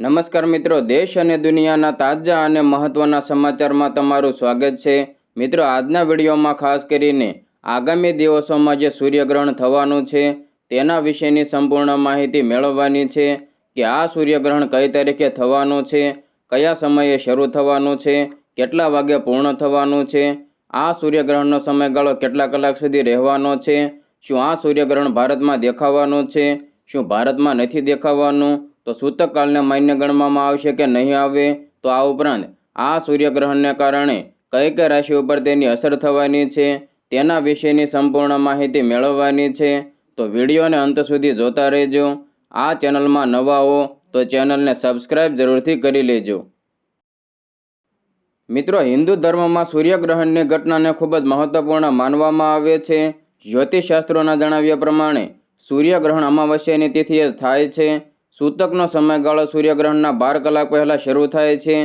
નમસ્કાર મિત્રો, દેશ અને દુનિયાના તાજા અને મહત્વના સમાચારમાં તમારું સ્વાગત છે. મિત્રો, આજના વિડીયોમાં ખાસ કરીને આગામી દિવસોમાં જે સૂર્યગ્રહણ થવાનું છે, તેના વિશેની સંપૂર્ણ માહિતી મેળવવાની છે કે આ સૂર્યગ્રહણ કઈ તારીખે થવાનું છે, કયા સમયે શરૂ થવાનું છે, કેટલા વાગે પૂર્ણ થવાનું છે, આ સૂર્યગ્રહણનો સમયગાળો કેટલા કલાક સુધી રહેવાનો છે, શું આ સૂર્યગ્રહણ ભારતમાં દેખાવાનું છે, શું ભારતમાં નથી દેખાવાનું તો સૂતકકાળને માન્ય ગણવામાં આવશે કે નહીં આવે તો આ ઉપરાંત આ સૂર્યગ્રહણને કારણે કઈ કઈ રાશિ ઉપર તેની અસર થવાની છે, તેના વિશેની સંપૂર્ણ માહિતી મેળવવાની છે, તો વિડીયોને અંત સુધી જોતા રહેજો. આ ચેનલમાં નવા હો તો ચેનલને સબસ્ક્રાઇબ જરૂરથી કરી લેજો. મિત્રો, હિન્દુ ધર્મમાં સૂર્યગ્રહણની ઘટનાને ખૂબ જ મહત્વપૂર્ણ માનવામાં આવે છે. જ્યોતિષશાસ્ત્રોના જણાવ્યા પ્રમાણે સૂર્યગ્રહણ અમાવસ્યાની તિથિએ જ થાય છે. સૂતકનો સમયગાળો સૂર્યગ્રહણના બાર કલાક પહેલાં શરૂ થાય છે.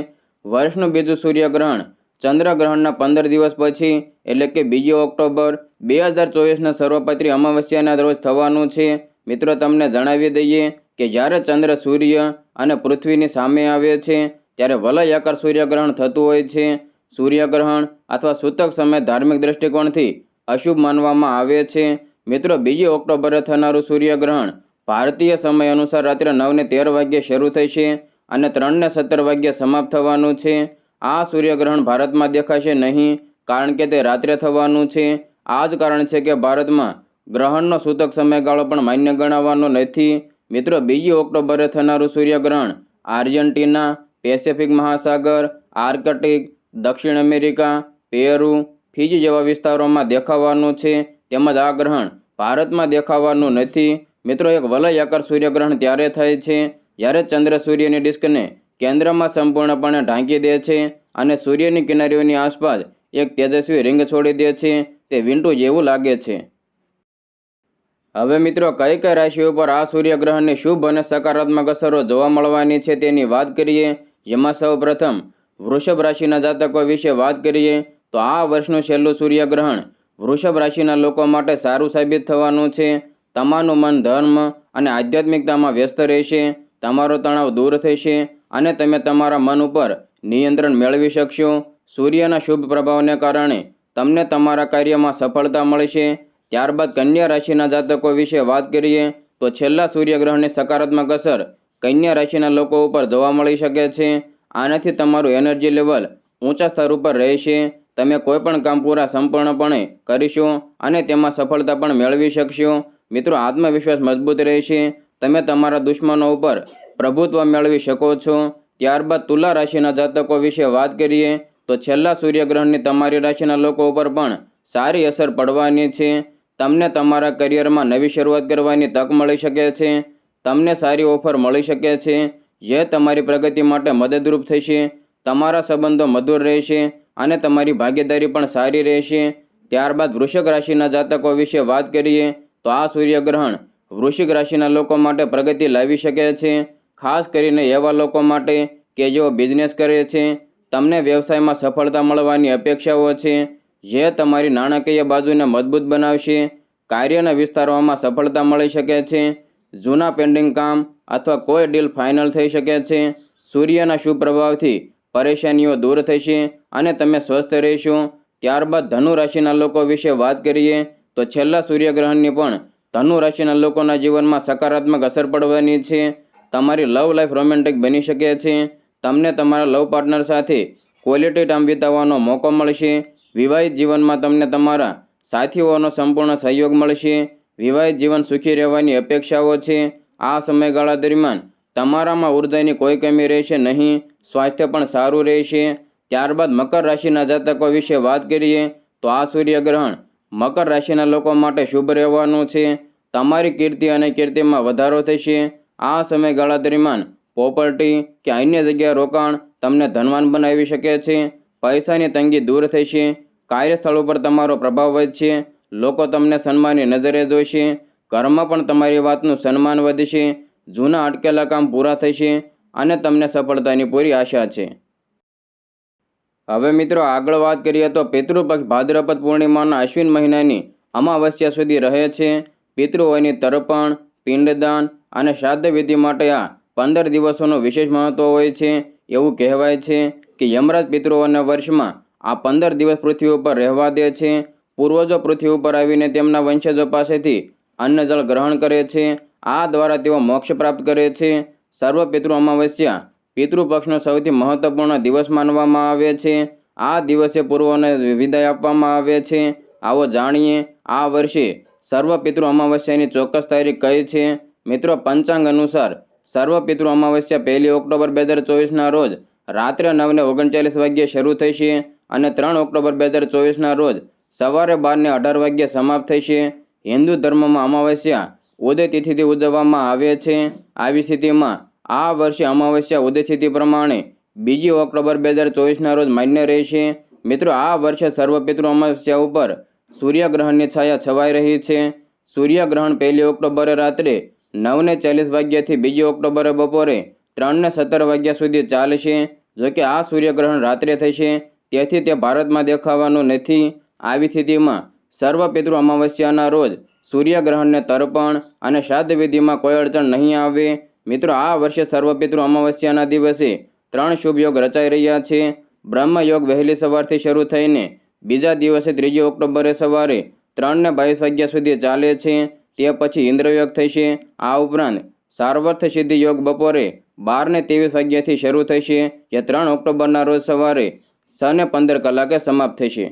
વર્ષનું બીજું સૂર્યગ્રહણ ચંદ્રગ્રહણના પંદર દિવસ પછી, એટલે કે બીજી ઓક્ટોબર બે હજાર ચોવીસના સર્વપત્રી અમાવસ્યાના રોજ થવાનું છે. મિત્રો, તમને જણાવી દઈએ કે જ્યારે ચંદ્ર, સૂર્ય અને પૃથ્વીની સામે આવે છે, ત્યારે વલયાકાર સૂર્યગ્રહણ થતું હોય છે. સૂર્યગ્રહણ અથવા સૂતક સમય ધાર્મિક દૃષ્ટિકોણથી અશુભ માનવામાં આવે છે. મિત્રો, બીજી ઓક્ટોબરે થનારું સૂર્યગ્રહણ ભારતીય સમય અનુસાર રાત્રે નવને તેર વાગ્યે શરૂ થશે અને ત્રણને સત્તર વાગ્યે સમાપ્ત થવાનું છે. આ સૂર્યગ્રહણ ભારતમાં દેખાશે નહીં, કારણ કે તે રાત્રે થવાનું છે. આ જ કારણ છે કે ભારતમાં ગ્રહણનો સૂતક સમયગાળો પણ માન્ય ગણાવવાનો નથી. મિત્રો, બીજી ઓક્ટોબરે થનારું સૂર્યગ્રહણ આર્જેન્ટિના, પેસિફિક મહાસાગર, આર્કટિક, દક્ષિણ અમેરિકા, પેરુ, ફીજી જેવા વિસ્તારોમાં દેખાવાનું છે. તેમજ આ ગ્રહણ ભારતમાં દેખાવાનું નથી. મિત્રો, એક વલયાકાર સૂર્યગ્રહણ ત્યારે થાય છે જ્યારે ચંદ્ર સૂર્યની ડિસ્કને કેન્દ્રમાં સંપૂર્ણપણે ઢાંકી દે છે અને સૂર્યની કિનારીઓની આસપાસ એક તેજસ્વી રિંગ છોડી દે છે. તે વિંટુ જેવું લાગે છે. હવે મિત્રો, કઈ કઈ રાશિઓ પર આ સૂર્યગ્રહણની શુભ અને સકારાત્મક અસરો જોવા મળવાની છે તેની વાત કરીએ? જેમાં સૌ પ્રથમ વૃષભ રાશિના જાતકો વિશે વાત કરીએ, તો આ વર્ષનું છેલ્લું સૂર્યગ્રહણ વૃષભ રાશિના લોકો માટે સારું સાબિત થવાનું છે. તમારું મન ધર્મ અને આધ્યાત્મિકતામાં વ્યસ્ત રહેશે, તમારો તણાવ દૂર થશે અને તમે તમારા મન ઉપર નિયંત્રણ મેળવી શકશો. સૂર્યના શુભ પ્રભાવને કારણે તમને તમારા કાર્યમાં સફળતા મળશે. ત્યારબાદ કન્યા રાશિના જાતકો વિશે વાત કરીએ, તો છેલ્લા સૂર્યગ્રહણની સકારાત્મક અસર કન્યા રાશિના લોકો ઉપર જોવા મળી શકે છે. આનાથી તમારું એનર્જી લેવલ ઊંચા સ્તર ઉપર રહેશે. તમે કોઈ પણ કામ પૂરા સંપૂર્ણપણે કરીશો અને તેમાં સફળતા પણ મેળવી શકશો. મિત્રો, આત્મવિશ્વાસ મજબૂત રહેશે. તમે તમારા દુશ્મનો ઉપર પ્રભુત્વ મેળવી શકો છો. ત્યારબાદ તુલા રાશિના જાતકો વિશે વાત કરીએ, તો છેલ્લા સૂર્યગ્રહણની તમારી રાશિના લોકો ઉપર પણ સારી અસર પડવાની છે. તમને તમારા કરિયરમાં નવી શરૂઆત કરવાની તક મળી શકે છે. તમને સારી ઓફર મળી શકે છે. જે તમારી પ્રગતિ માટે મદદરૂપ થશે. તમારા સંબંધો મધુર રહેશે અને તમારી ભાગીદારી પણ સારી રહેશે. ત્યારબાદ વૃષક રાશિના જાતકો વિશે વાત કરીએ તો આ સૂર્યગ્રહણ વૃશ્ચિક રાશિના લોકો માટે પ્રગતિ લાવી શકે છે. ખાસ કરીને એવા લોકો માટે કે જેઓ બિઝનેસ કરે છે. તમને વ્યવસાયમાં સફળતા મળવાની અપેક્ષાઓ છે. જે તમારી નાણાકીય બાજુને મજબૂત બનાવશે. કાર્યના વિસ્તારોમાં સફળતા મળી શકે છે. જૂના પેન્ડિંગ કામ અથવા કોઈ ડીલ ફાઇનલ થઈ શકે છે. સૂર્યના શુભ પરેશાનીઓ દૂર થશે અને તમે સ્વસ્થ રહેશો. ત્યારબાદ ધનુ રાશિના લોકો વિશે વાત કરીએ. તો છેલ્લા સૂર્યગ્રહણની પણ ધનુ રાશિના લોકોના જીવનમાં સકારાત્મક અસર પડવાની છે. તમારી લવ લાઈફ રોમેન્ટિક બની શકે છે. તમને તમારા લવ પાર્ટનર સાથે ક્વોલિટી ટાઈમ વિતાવવાનો મોકો મળશે. વિવાહિત જીવનમાં તમને તમારા સાથીઓનો સંપૂર્ણ સહયોગ મળશે. વિવાહિત જીવન સુખી રહેવાની અપેક્ષાઓ છે. આ સમયગાળા દરમિયાન તમારામાં ઉર્જાની કોઈ કમી રહેશે નહીં. સ્વાસ્થ્ય પણ સારું રહેશે. ત્યારબાદ મકર રાશિના જાતકો વિશે વાત કરીએ તો આ સૂર્યગ્રહણ મકર રાશિના લોકો માટે શુભ રહેવાનું છે. તમારી કીર્તિ અને કીર્તિમાં વધારો થશે. આ સમયગાળા દરમિયાન પ્રોપર્ટી કે અન્ય જગ્યાએ રોકાણ તમને ધનવાન બનાવી શકે છે. પૈસાની તંગી દૂર થશે. કાર્યસ્થળ ઉપર તમારો પ્રભાવ વધશે. લોકો તમને સન્માનની નજરે જોશે. ઘરમાં પણ તમારી વાતનું સન્માન વધશે. જૂના અટકેલા કામ પૂરા થશે અને તમને સફળતાની પૂરી આશા છે. હવે મિત્રો આગળ વાત કરીએ તો પિતૃપક્ષ ભાદ્રપદ પૂર્ણિમાના અશ્વિન મહિનાની અમાવસ્યા સુધી રહે છે. પિતૃઓની તર્પણ, પિંડદાન અને શ્રાદ્ધ વિધિ માટે આ પંદર દિવસોનું વિશેષ મહત્વ હોય છે. એવું કહેવાય છે કે યમરાજ પિતૃઓને વર્ષમાં આ પંદર દિવસ પૃથ્વી ઉપર રહેવા દે છે. પૂર્વજો પૃથ્વી ઉપર આવીને તેમના વંશજો પાસેથી અન્ન જળ ગ્રહણ કરે છે. આ દ્વારા તેઓ મોક્ષ પ્રાપ્ત કરે છે. સર્વ પિતૃ અમાવસ્યા પિતૃપક્ષનો સૌથી મહત્વપૂર્ણ દિવસ માનવામાં આવે છે. આ દિવસે પૂર્વને વિદાય આપવામાં આવે છે. આવો જાણીએ, આ વર્ષે સર્વ પિતૃ અમાવસ્યાની ચોક્કસ તારીખ કઈ છે? મિત્રો, પંચાંગ અનુસાર સર્વ પિતૃ અમાવસ્યા પહેલી ઓક્ટોબર બે હજાર ચોવીસના રોજ રાત્રે નવને ઓગણચાલીસ વાગ્યે શરૂ થશે અને ત્રણ ઓક્ટોબર બે હજાર ચોવીસના રોજ સવારે બારને અઢાર વાગ્યે સમાપ્ત થશે. હિન્દુ ધર્મમાં અમાવસ્યા ઉદય તિથિથી ઉજવવામાં આવે છે. આવી સ્થિતિમાં આ વર્ષે અમાવસ્યા ઉદયસ્થિતિ પ્રમાણે બીજી ઓક્ટોબર બે હજાર ચોવીસના રોજ માન્ય રહેશે. મિત્રો, આ વર્ષે સર્વપિતૃ અમાવસ્યા ઉપર સૂર્યગ્રહણની છાયા છવાઈ રહી છે. સૂર્યગ્રહણ પહેલી ઓક્ટોબરે રાત્રે નવને ચાલીસ વાગ્યાથી બીજી ઓક્ટોબરે બપોરે ત્રણને સત્તર વાગ્યા સુધી ચાલશે. જોકે આ સૂર્યગ્રહણ રાત્રે થશે, તેથી તે ભારતમાં દેખાવાનું નથી. આવી સ્થિતિમાં સર્વપિતૃ અમાવસ્યાના રોજ સૂર્યગ્રહણને તર્પણ અને શ્રાદ્ધ વિધિમાં કોઈ અડચણ નહીં આવે. મિત્રો, આ વર્ષે સર્વપિતૃ અમાવસ્યાના દિવસે ત્રણ શુભ યોગ રચાઈ રહ્યા છે. બ્રહ્મ યોગ વહેલી સવારથી શરૂ થઈને બીજા દિવસે ત્રીજી ઓક્ટોબરે સવારે ત્રણને બાવીસ વાગ્યા સુધી ચાલે છે. તે પછી ઇન્દ્રયોગ થશે. આ ઉપરાંત સાર્વર્થ સિદ્ધિ યોગ બપોરે બારને ત્રેવીસ વાગ્યાથી શરૂ થશે. જે ત્રણ ઓક્ટોબરના રોજ સવારે છ ને પંદર કલાકે સમાપ્ત થશે.